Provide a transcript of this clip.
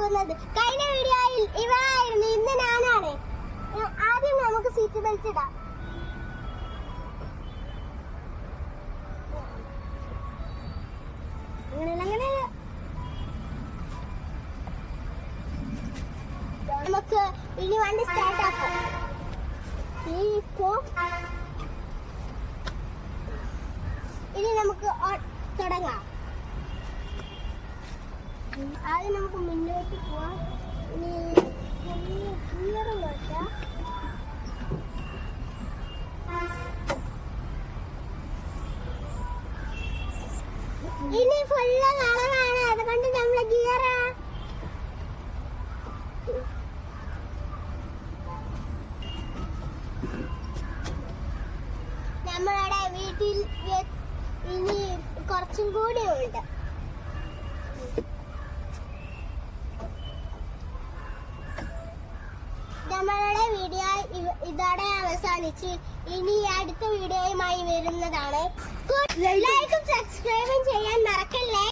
പോകുന്നത്. കഴിഞ്ഞ വീഡിയോയിൽ ഇവളായിരുന്നു ഇന്ന് ഞാനാണ്. ആദ്യം നമുക്ക് സീറ്റ് ബെൽറ്റ് ഇടാം. നമുക്ക് ഇനി വണ്ടി സ്റ്റാർട്ട് ആക്കാം. ഇനി നമുക്ക് തുടങ്ങാം. ആദ്യം നമുക്ക് മുന്നോട്ട് പോവാം. ഇനി ഉയരം നോക്കാം ഇനി ഫുള്ള് കളറാണ്. അതുകൊണ്ട് നമ്മൾ ഗിയറാ നമ്മളുടെ വീട്ടിൽ ഇനി കുറച്ചും കൂടി ഉണ്ട്. നമ്മളുടെ വീഡിയോ ഇതോടെ അവസാനിച്ച്. ഇനി അടുത്ത വീഡിയോയുമായി വരുന്നതാണ്. ലൈക്കും സബ്സ്ക്രൈബും ചെയ്യാൻ മറക്കല്ലേ?